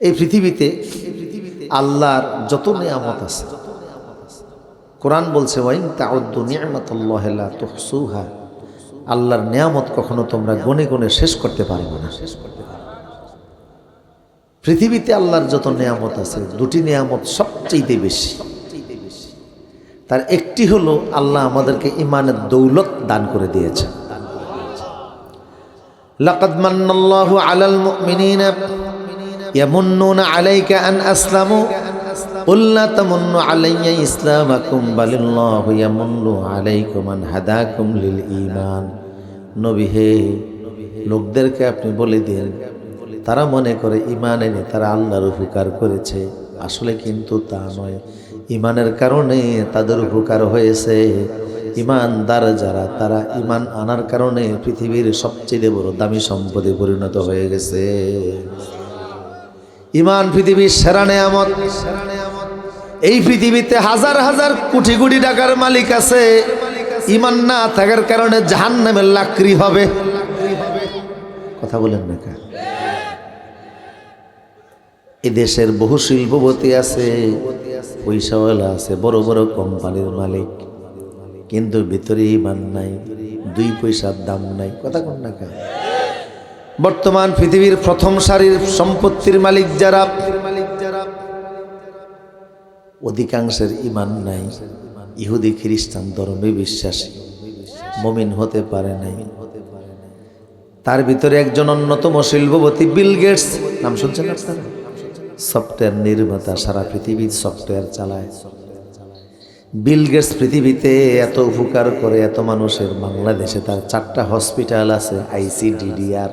এই পৃথিবীতে আল্লাহর যত নিয়ামত আছে কোরআন বলছে ওয়াইন তাউদ্দু নিয়ামতুল্লাহ লা তুহসুহা আল্লাহর নিয়ামত কখনো তোমরা গনে গনে শেষ করতে পারবে না পৃথিবীতে আল্লাহর যত নিয়ামত আছে দুটি নিয়ামত সবচেয়ে বেশি তার একটি হলো আল্লাহ আমাদেরকে ইমানের দৌলত দান করে দিয়েছে لقد من الله على المؤمنين ইয়ামুন্নুনা আলাইকা আন আসলামু? উল্লা তামুন্নু আলাইয়া ইসলামাকুম, বালিল্লাহু ইয়ামুন্নু আলাইকুম আন হাদাকুম লিল ঈমান। নবী হে, লোকদেরকে আপনি বলে দিন, তারা মনে করে ইমান এনে তারা আল্লাহর উপকার করেছে। আসলে কিন্তু তা নয়। ইমানের কারণে তাদের উপকার হয়েছে। ইমানদার যারা, তারা ইমান আনার কারণে পৃথিবীর সবচেয়ে বড় দামি সম্পদে পরিণত হয়ে গেছে। ইমান পৃথিবীর সেরা নেয়ামত। এই পৃথিবীতে হাজার হাজার কোটি কোটি টাকার মালিক আছে। ইমান না থাকার কারণে জাহান নামের লাকড়ি হবে। কথা বলেন না এ দেশের বহু শিল্পপতি আছে, পয়সাওয়ালা আছে, বড় বড় কোম্পানির মালিক। কিন্তু ভিতরে ইমান নাই, দুই পয়সার দাম নাই। কথা কোন না কা বর্তমান পৃথিবীর প্রথম সারির সম্পত্তির মালিক যারা, অধিকাংশের ইমান নাই। ইহুদি খ্রিস্টান ধর্মে বিশ্বাসী, মমিন হতে পারে নাই। তার ভিতরে একজন অন্যতম শিল্পপতি বিল গেটস। নাম শুনছেন সফটওয়্যার নির্মাতা সারা পৃথিবীর সফটওয়্যার চালায়। বিল গেটস পৃথিবীতে এত উপকার করে, এত মানুষের বাংলাদেশে তার চারটা হসপিটাল আছে, আইসিডিডিআর।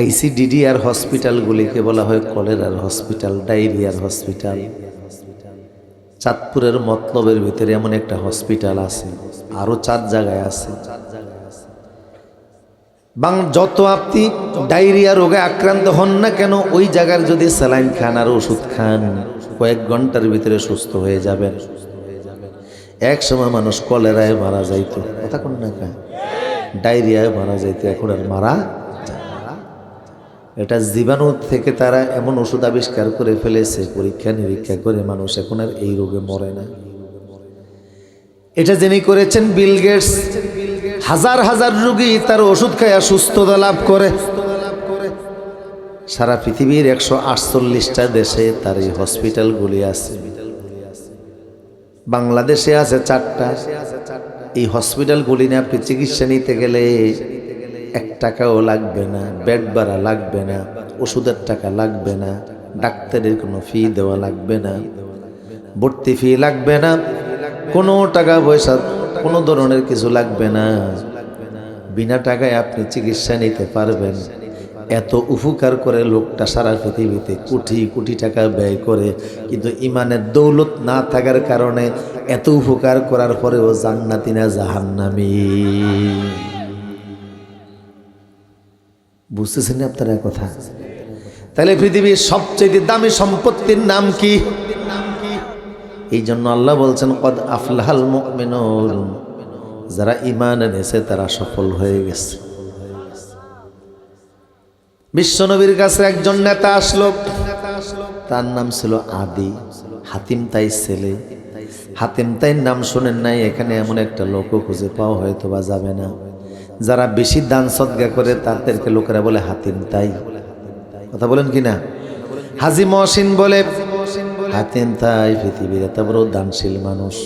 আইসিডিডিআর হসপিটালগুলিকে বলা হয় কলেরার হসপিটাল, ডায়রিয়ার হসপিটাল। চাঁদপুরের মতলবের ভিতরে এমন একটা হসপিটাল আছে, আরও চার জায়গায় আছে। বাং, যত আপনি ডায়রিয়া রোগে আক্রান্ত হন না কেন, ওই জায়গার যদি স্যালাইন খান আর ওষুধ খান, কয়েক ঘণ্টার ভিতরে সুস্থ হয়ে যাবেন। এক সময় মানুষ কলেরায় মারা যাইতো। কথা কোন না ডায়রিয়ায় মারা যাইতো, এখন আর মারা। এটা জীবাণু থেকে তারা এমন ওষুধ আবিষ্কার করে ফেলেছে, পরীক্ষা নিরীক্ষা করে মানুষ এখন আর এই রোগে মরে না। এটা যিনি করেছেন বিল গেটস, হাজার হাজার রোগী তার ওষুধ খাইয়া সুস্থতা লাভ করে। সারা পৃথিবীর একশো আটচল্লিশটা দেশে তার এই হসপিটালগুলি আছে। বাংলাদেশে আছে চারটা। এই হসপিটালগুলি নিয়ে আপনি চিকিৎসা নিতে গেলে এক টাকাও লাগবে না বেড ভাড়া লাগবে না, ওষুধের টাকা লাগবে না, ডাক্তারের কোনো ফি দেওয়া লাগবে না, ভর্তি ফি লাগবে না, কোনো টাকা পয়সা, কোনো ধরনের কিছু লাগবে না। বিনা টাকায় আপনি চিকিৎসা নিতে পারবেন। এত উপকার করে লোকটা সারা পৃথিবীতে কোটি কোটি টাকা ব্যয় করে, কিন্তু ইমানের দৌলত না থাকার কারণে এত উপকার করার পরেও জান্নাতি না জাহান্নামি। বুঝতেছেন আপনারা কথা? তাহলে পৃথিবীর সবচেয়ে দামি সম্পত্তির নাম কি? এই জন্য আল্লাহ বলছেন, কদ আফলাহাল মুমিনুন। যারা ইমান এনেছে, তারা সফল হয়ে গেছে। বিশ্বনবীর কাছে একজন নেতা আসলো। তার নাম ছিল আদি। হাতিম তাই ছেলে। হাতিম তাই নাম শোনেন নাই, এখানে এমন একটা লোকও খুঁজে পাওয়া হয়তো বা যাবে না। যারা বেশি দান সদ্গা করে, তাদেরকে লোকেরা বলে হাতিম তাই। কথা বলেন কি না? হাজি মহসিন বলে, হাতিম তাই পৃথিবীর এত বড় দানশীল মানুষ।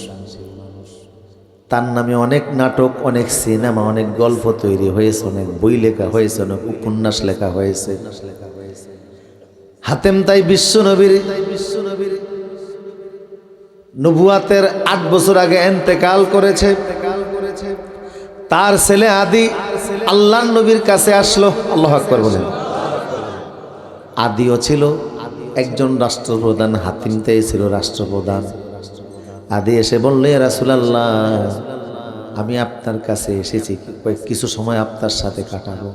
তার নামে অনেক নাটক, অনেক সিনেমা, অনেক গল্প তৈরি হয়েছে, অনেক বই লেখা হয়েছে, অনেক উপন্যাস লেখা হয়েছে। হাতেম তাই বিশ্ব নবীর নবুয়াতের আট বছর আগে এন্তেকাল করেছে। তার ছেলে আদি আল্লাহ নবীর কাছে আসলো। আল্লাহ আকবর বলেন। আদিও ছিল একজন রাষ্ট্রপ্রধান, হাতিমতেই ছিল রাষ্ট্রপ্রধান। আদি এসে বললে রাসুলাল্লাহ, আমি আপনার কাছে এসেছি। কিছু সময় আপনার সাথে কাটাবো।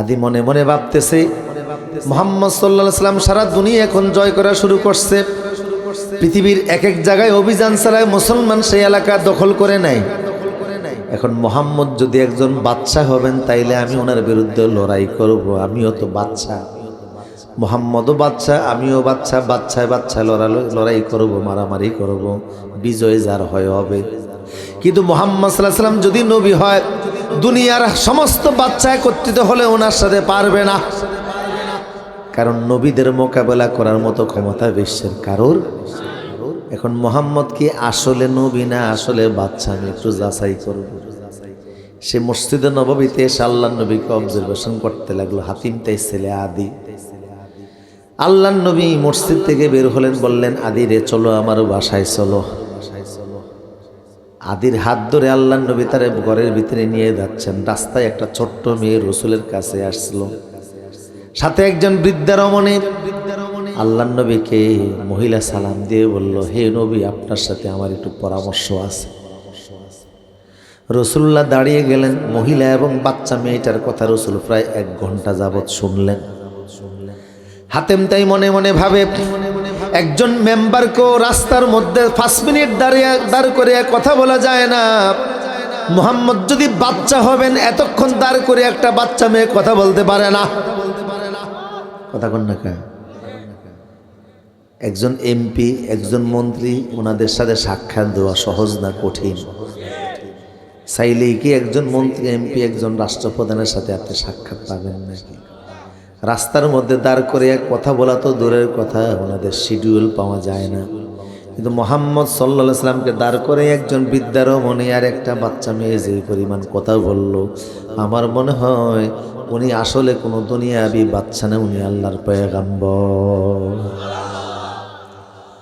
আদি মনে মনে ভাবতেছে, মোহাম্মদ সাল্লাহ সাল্লাম সারা দুনিয়া এখন জয় করা শুরু করছে। পৃথিবীর এক এক জায়গায় অভিযান চালায় মুসলমান সেই এলাকা দখল করে নেয়। এখন মোহাম্মদ যদি একজন বাচ্চা হবেন, তাইলে আমি ওনার বিরুদ্ধে লড়াই করব। আমিও তো বাচ্চা মোহাম্মদও বাচ্চা আমিও বাচ্চা বাচ্চায় বাচ্চায় লড়াই লড়াই করব, মারামারি করব। বিজয় যার হয় হবে। কিন্তু মোহাম্মদ সাল্লাহ সাল্লাম যদি নবী হয়, দুনিয়ার সমস্ত বাচ্চা একত্রিত হলে ওনার সাথে পারবে না। কারণ নবীদের মোকাবেলা করার মতো ক্ষমতা বিশ্বের কারোর এখন মোহাম্মদ কি আসলে নবী না আসলে বাচ্চা? আমি একটু যাচাই করব। সে মসজিদে নববীতে এসে আল্লাহ নবীকে অবজারভেশন করতে লাগল। হাতিম তাই ছেলে আদি। আল্লাহ নবী মসজিদ থেকে বের হলেন, বললেন, আদি রে, চলো আমার বাসায়, চলো। আদির হাত ধরে আল্লাহ নবী তার ঘরের ভিতরে নিয়ে যাচ্ছেন। রাস্তায় একটা ছোট্ট মেয়ে রসুলের কাছে আসলো। সাথে একজন বৃদ্ধা রমণী আল্লাহ নবীকে মহিলা সালাম দিয়ে বলল, হে নবী, আপনার সাথে আমার একটু পরামর্শ আছে। রসুল্লাহ দাঁড়িয়ে গেলেন, মহিলা এবং বাচ্চা মেয়েটার কথা রসুল প্রায় এক ঘণ্টা যাবৎ শুনলেন। হাতেম তাই মনে মনে ভাবে, একজন মেম্বারকেও রাস্তার মধ্যে পাঁচ মিনিট দাঁড়িয়ে, দাঁড় করে কথা বলা যায় না। মোহাম্মদ যদি বাচ্চা হবেন, এতক্ষণ দাঁড় করে একটা বাচ্চা মেয়ে কথা বলতে পারে না। কথা কন না কা? একজন এমপি একজন মন্ত্রী, ওনাদের সাথে সাক্ষাৎ দেওয়া সহজ না কঠিন? চাইলেই কি একজন মন্ত্রী এমপি একজন রাষ্ট্রপ্রধানের সাথে আপনি সাক্ষাৎ পাবেন নাকি? রাস্তার মধ্যে দাঁড় করে এক কথা বলা তো দূরের কথা, ওনাদের শিডিউল পাওয়া যায় না। কিন্তু মোহাম্মদ সাল্লা সাল্লামকে দাঁড় করে একজন বিদ্যারও মনে আর একটা বাচ্চা মেয়ে যে পরিমাণ কথা বলল, আমার মনে হয় উনি আসলে কোনো দুনিয়াবি বাচ্চা না, উনি আল্লাহর পয়গাম্বর।